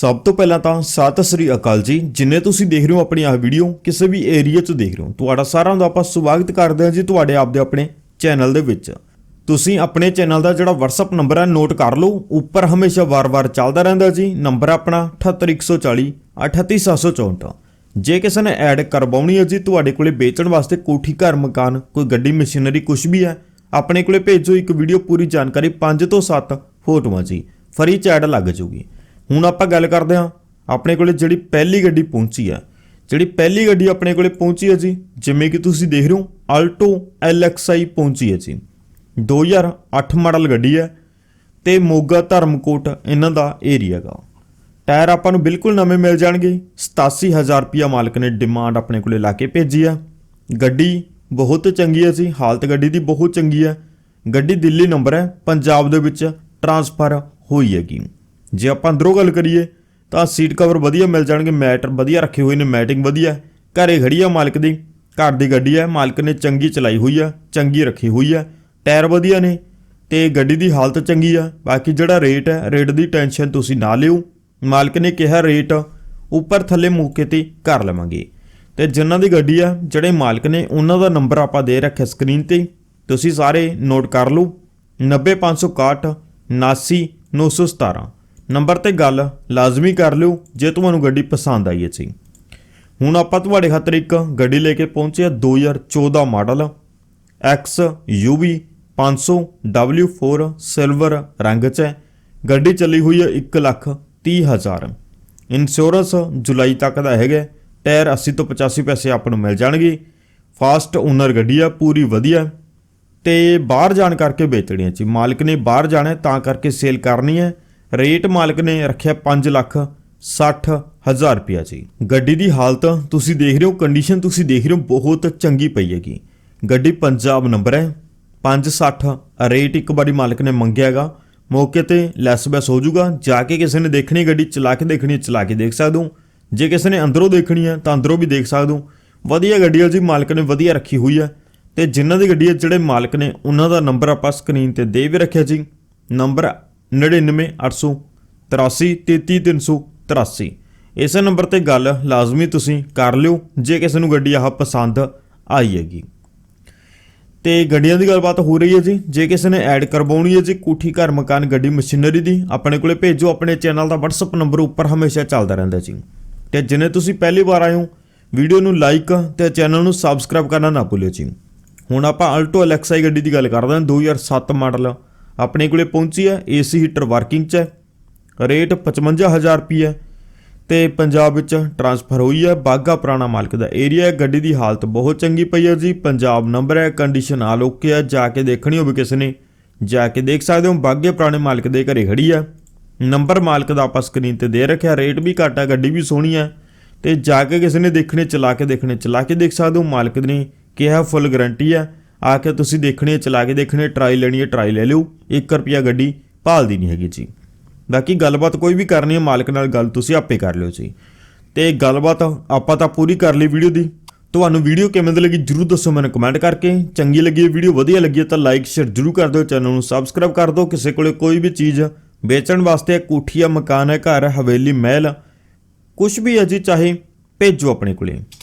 ਸਭ ਤੋਂ ਪਹਿਲਾਂ ਤਾਂ ਸਤਿ ਸ੍ਰੀ ਅਕਾਲ ਜੀ। ਜਿੰਨੇ ਤੁਸੀਂ ਦੇਖ ਰਹੇ ਹੋ ਆਪਣੀ ਆਹ ਵੀਡੀਓ, ਕਿਸੇ ਵੀ ਏਰੀਆ 'ਚ ਦੇਖ ਰਹੇ ਹੋ, ਤੁਹਾਡਾ ਸਾਰਿਆਂ ਦਾ ਆਪਾਂ ਸਵਾਗਤ ਕਰਦੇ ਹਾਂ ਜੀ ਤੁਹਾਡੇ ਆਪਦੇ ਆਪਣੇ ਚੈਨਲ ਦੇ ਵਿੱਚ। ਤੁਸੀਂ ਆਪਣੇ ਚੈਨਲ ਦਾ ਜਿਹੜਾ WhatsApp ਨੰਬਰ ਹੈ ਨੋਟ ਕਰ ਲਓ। ਉੱਪਰ ਹਮੇਸ਼ਾ ਵਾਰ-ਵਾਰ ਚੱਲਦਾ ਰਹਿੰਦਾ ਜੀ। ਨੰਬਰ ਆਪਣਾ 78140 38764 ਜੇ ਕਿਸੇ ਨੇ ਐਡ ਕਰਵਾਉਣੀ ਹੈ ਜੀ ਤੁਹਾਡੇ ਕੋਲੇ ਵੇਚਣ ਵਾਸਤੇ ਕੋਠੀ, ਘਰ, ਮਕਾਨ, ਕੋਈ ਗੱਡੀ ਮਸ਼ੀਨਰੀ ਕੁਝ ਵੀ ਹੈ, ਆਪਣੇ ਕੋਲੇ ਭੇਜੋ ਇੱਕ ਵੀਡੀਓ ਪੂਰੀ ਜਾਣਕਾਰੀ 5 ਤੋਂ 7 ਫੋਟੋਆਂ ਜੀ। ਫਰੀ ਚ ਐਡ ਲੱਗ ਜੂਗੀ। ਹੁਣ ਆਪਾਂ ਗੱਲ ਕਰਦੇ ਹਾਂ ਆਪਣੇ ਕੋਲੇ ਜਿਹੜੀ ਪਹਿਲੀ ਗੱਡੀ ਪਹੁੰਚੀ ਹੈ। ਜਿਹੜੀ ਪਹਿਲੀ ਗੱਡੀ ਆਪਣੇ ਕੋਲੇ ਪਹੁੰਚੀ ਹੈ ਜੀ, ਜਿਵੇਂ ਕਿ ਤੁਸੀਂ ਦੇਖ ਰਹੇ ਹੋ ਆਲਟੋ LXI ਪਹੁੰਚੀ ਹੈ ਜੀ। 2008 ਮਾਡਲ ਗੱਡੀ ਹੈ ਤੇ ਮੋਗਾ ਧਰਮਕੋਟ ਇਹਨਾਂ ਦਾ ਏਰੀਆ ਹੈਗਾ। ਟਾਇਰ ਆਪਾਂ ਨੂੰ ਬਿਲਕੁਲ ਨਵੇਂ ਮਿਲ ਜਾਣਗੇ। 87000 ਰੁਪਿਆ ਮਾਲਕ ਨੇ ਡਿਮਾਂਡ ਆਪਣੇ ਕੋਲੇ ਲਾ ਕੇ ਭੇਜੀ ਆ ਗੱਡੀ ਬਹੁਤ ਚੰਗੀ ਹੈ ਜੀ, ਹਾਲਤ ਗੱਡੀ ਦੀ ਬਹੁਤ ਚੰਗੀ ਹੈ। ਗੱਡੀ ਦਿੱਲੀ ਨੰਬਰ ਹੈ, ਪੰਜਾਬ ਦੇ ਵਿੱਚ ਟਰਾਂਸਫਰ ਹੋਈ ਹੈਗੀ। ਜੇ ਆਪਾਂ ਅੰਦਰੋਂ ਗੱਲ ਕਰੀਏ, ਤਾਂ ਸੀਟ ਕਵਰ ਵਧੀਆ ਮਿਲ ਜਾਣਗੇ, ਮੈਟ ਵਧੀਆ ਰੱਖੇ ਹੋਏ ਨੇ ਮੈਟਿੰਗ ਵਧੀਆ ਹੈ। ਘਰੇ ਖੜੀ ਆ ਮਾਲਕ ਦੀ, ਘਰ ਦੀ ਗੱਡੀ ਹੈ, ਮਾਲਕ ਨੇ ਚੰਗੀ ਚਲਾਈ ਹੋਈ ਆ, ਚੰਗੀ ਰੱਖੀ ਹੋਈ ਆ, ਟਾਇਰ ਵਧੀਆ ਨੇ, ਤੇ ਗੱਡੀ ਦੀ ਹਾਲਤ ਚੰਗੀ ਆ, ਬਾਕੀ ਜਿਹੜਾ ਰੇਟ ਹੈ ਰੇਟ ਦੀ ਟੈਨਸ਼ਨ ਤੁਸੀਂ ਨਾ ਲਿਓ। ਮਾਲਕ ਨੇ ਕਿਹਾ ਰੇਟ ਉੱਪਰ ਥੱਲੇ ਮੌਕੇ ਤੇ ਕਰ ਲਵਾਂਗੇ। ਤੇ ਜਿਨ੍ਹਾਂ ਦੀ ਗੱਡੀ ਆ, ਜਿਹੜੇ ਮਾਲਕ ਨੇ, ਉਹਨਾਂ ਦਾ ਨੰਬਰ ਆਪਾਂ ਦੇ ਰੱਖਿਆ ਸਕਰੀਨ ਤੇ, ਤੁਸੀਂ ਸਾਰੇ ਨੋਟ ਕਰ ਲਓ। 90561 79917 ਨੰਬਰ ਤੇ ਗੱਲ ਲਾਜ਼ਮੀ ਕਰ ਲਿਓ ਜੇ ਤੁਹਾਨੂੰ ਗੱਡੀ ਪਸੰਦ ਆਈ ਹੈ ਜੀ। ਹੁਣ ਆਪਾਂ ਤੁਹਾਡੇ ਖਾਤਰ ਇੱਕ ਗੱਡੀ ਲੈ ਕੇ ਪਹੁੰਚੇ ਹਾਂ 2014 model X UV 500 W4 silver ਰੰਗ 'ਚ ਹੈ। ਗੱਡੀ ਚੱਲੀ ਹੋਈ ਹੈ 1 ਲੱਖ 30 ਹਜ਼ਾਰ। ਇੰਸ਼ੋਰੈਂਸ ਜੁਲਾਈ ਤੱਕ ਦਾ ਹੈਗਾ ਟਾਇਰ 80 ਤੋਂ 85 ਪੈਸੇ ਆਪ ਨੂੰ ਮਿਲ ਜਾਣਗੇ। ਫਾਸਟ ਓਨਰ ਗੱਡੀ ਆ, ਪੂਰੀ ਵਧੀਆ। ਤੇ ਬਾਹਰ ਜਾਣ ਕਰਕੇ ਵੇਚਣੀ ਹੈ ਜੀ। ਮਾਲਕ ਨੇ ਬਾਹਰ ਜਾਣਾ ਤਾਂ ਕਰਕੇ ਸੇਲ ਕਰਨੀ ਹੈ। ਰੇਟ ਮਾਲਕ ਨੇ ਰੱਖਿਆ 5 ਲੱਖ 60 ਹਜ਼ਾਰ ਰੁਪਿਆ ਜੀ। ਗੱਡੀ ਦੀ ਹਾਲਤ ਤੁਸੀਂ ਦੇਖ ਰਹੇ ਹੋ ਕੰਡੀਸ਼ਨ ਤੁਸੀਂ ਦੇਖ ਰਹੇ ਹੋ ਬਹੁਤ ਚੰਗੀ ਪਈ ਹੈਗੀ। ਗੱਡੀ ਪੰਜਾਬ ਨੰਬਰ ਹੈ 560 ਰੇਟ ਇੱਕ ਵਾਰੀ ਮਾਲਕ ਨੇ ਮੰਗਿਆ ਹੈਗਾ। ਮੌਕੇ ਤੇ ਲੈਸ ਬੈਸ ਹੋ ਜਾਊਗਾ ਜਾ ਕੇ ਕਿਸੇ ਨੇ ਦੇਖਣੀ ਗੱਡੀ ਚਲਾ ਕੇ ਦੇਖਣੀ ਹੈ, ਚਲਾ ਕੇ ਦੇਖ ਸਕਦੇ ਹੋ। ਜੇ ਕਿਸੇ ਨੇ ਅੰਦਰੋਂ ਦੇਖਣੀ ਹੈ ਤਾਂ ਅੰਦਰੋਂ ਵੀ ਦੇਖ ਸਕਦੇ ਹੋ। ਵਧੀਆ ਗੱਡੀ ਹੈ ਜੀ ਮਾਲਕ ਨੇ ਵਧੀਆ ਰੱਖੀ ਹੋਈ ਹੈ। ਤੇ ਜਿਨ੍ਹਾਂ ਦੀ ਗੱਡੀ ਹੈ ਜਿਹੜੇ ਮਾਲਕ ਨੇ ਉਹਨਾਂ ਦਾ ਨੰਬਰ ਆਪਾਂ ਸਕਰੀਨ ਤੇ ਦੇ ਵੀ ਰੱਖਿਆ ਜੀ। ਨੰਬਰ 9980833383 ਇਸੇ ਨੰਬਰ ਤੇ ਗੱਲ ਲਾਜ਼ਮੀ ਤੁਸੀਂ ਕਰ ਲਿਓ, ਜੇ ਕਿਸੇ ਨੂੰ ਗੱਡੀ ਆਹ ਪਸੰਦ ਆਈ ਹੈਗੀ। ਤੇ ਗੱਡੀਆਂ ਦੀ ਗੱਲਬਾਤ ਹੋ ਰਹੀ ਹੈ ਜੀ। ਜੇ ਕਿਸੇ ਨੇ ਐਡ ਕਰਵਾਉਣੀ ਹੈ ਜੀ, ਕੋਠੀ, ਘਰ, ਮਕਾਨ, ਗੱਡੀ, ਮਸ਼ੀਨਰੀ ਦੀ, ਆਪਣੇ ਕੋਲੇ ਭੇਜੋ, ਆਪਣੇ ਚੈਨਲ ਦਾ WhatsApp ਨੰਬਰ ਉੱਪਰ ਹਮੇਸ਼ਾ ਚੱਲਦਾ ਰਹਿੰਦਾ ਜੀ। ਤੇ ਜਿਨੇ ਤੁਸੀਂ ਪਹਿਲੀ ਵਾਰ ਆਏ ਹੋ, ਵੀਡੀਓ ਨੂੰ ਲਾਈਕ ਤੇ ਚੈਨਲ ਨੂੰ ਸਬਸਕ੍ਰਾਈਬ ਕਰਨਾ ਨਾ ਭੁੱਲਿਓ ਜੀ। ਹੁਣ ਆਪਾਂ ਅਲਟੋ LXI ਗੱਡੀ ਦੀ ਗੱਲ ਕਰਦੇ ਹਾਂ 2007 ਮਾਡਲ ਆਪਣੇ ਕੋਲੇ ਪਹੁੰਚੀ ਹੈ AC ਹੀਟਰ ਵਰਕਿੰਗ 'ਚ ਹੈ। ਰੇਟ 55000 ਰੁਪਏ ਤੇ ਪੰਜਾਬ ਵਿੱਚ ਟਰਾਂਸਫਰ ਹੋਈ ਹੈ ਬਾਗਾ ਪੁਰਾਣਾ ਮਾਲਕ ਦਾ ਏਰੀਆ ਹੈ। ਗੱਡੀ ਦੀ ਹਾਲਤ ਬਹੁਤ ਚੰਗੀ ਪਈ ਹੈ ਜੀ। ਪੰਜਾਬ ਨੰਬਰ ਹੈ ਕੰਡੀਸ਼ਨ ਆਲ ਓਕੇ ਹੈ। ਜਾ ਕੇ ਦੇਖਣੀ ਹੋਵੇ ਕਿਸੇ ਨੇ, ਜਾ ਕੇ ਦੇਖ ਸਕਦੇ ਹੋ। ਬਾਗੇ ਪੁਰਾਣੇ ਮਾਲਕ ਦੇ ਘਰੇ ਖੜੀ ਹੈ। ਨੰਬਰ ਮਾਲਕ ਦਾ ਆਪਾਂ ਸਕਰੀਨ ਤੇ ਦੇ ਰੱਖਿਆ ਰੇਟ ਵੀ ਘੱਟ ਹੈ, ਗੱਡੀ ਵੀ ਸੋਹਣੀ ਹੈ। ਤੇ ਜਾ ਕੇ ਕਿਸੇ ਨੇ ਦੇਖਣੇ, ਚਲਾ ਕੇ ਦੇਖਣੇ, ਚਲਾ ਕੇ ਦੇਖ ਸਕਦੇ ਹੋ। ਮਾਲਕ ਨੇ ਕਿਹਾ ਫੁੱਲ ਗਾਰੰਟੀ ਹੈ। ਆ ਕੇ ਤੁਸੀਂ ਦੇਖਣੀ ਹੈ ਚਲਾ ਕੇ ਦੇਖਣੀ ਹੈ ਟਰਾਈ ਲੈਣੀ ਹੈ ਟਰਾਈ ਲੈ ਲਿਓ। 1 ਰੁਪਿਆ ਗੱਡੀ ਭਾਲਦੀ ਨਹੀਂ ਹੈਗੀ ਜੀ। ਬਾਕੀ ਗੱਲਬਾਤ ਕੋਈ ਵੀ ਕਰਨੀ ਹੈ, ਮਾਲਕ ਨਾਲ ਗੱਲ ਤੁਸੀਂ ਆਪੇ ਕਰ ਲਿਓ ਜੀ। ਤੇ ਗੱਲਬਾਤ ਆਪਾਂ ਤਾਂ ਪੂਰੀ ਕਰ ਲਈ ਵੀਡੀਓ ਦੀ। ਤੁਹਾਨੂੰ ਵੀਡੀਓ ਕਿਵੇਂ ਦੀ ਲੱਗੀ ਜਰੂਰ ਦੱਸੋ ਮੈਨੂੰ ਕਮੈਂਟ ਕਰਕੇ। ਚੰਗੀ ਲੱਗੀ ਹੈ, ਵੀਡੀਓ ਵਧੀਆ ਲੱਗੀ ਹੈ ਤਾਂ ਲਾਈਕ ਸ਼ੇਅਰ ਜਰੂਰ ਕਰ ਦਿਓ ਚੈਨਲ ਨੂੰ ਸਬਸਕ੍ਰਾਈਬ ਕਰ ਦਿਓ। ਕਿਸੇ ਕੋਲੇ ਕੋਈ ਵੀ ਚੀਜ਼ ਵੇਚਣ ਵਾਸਤੇ ਕੋਠੀਆ ਮਕਾਨ ਹੈ, ਘਰ ਹਵੇਲੀ, ਮਹਿਲ ਕੁਝ ਵੀ ਹੈ ਜੀ, ਚਾਹੇ ਭੇਜੋ ਆਪਣੇ ਕੋਲੇ।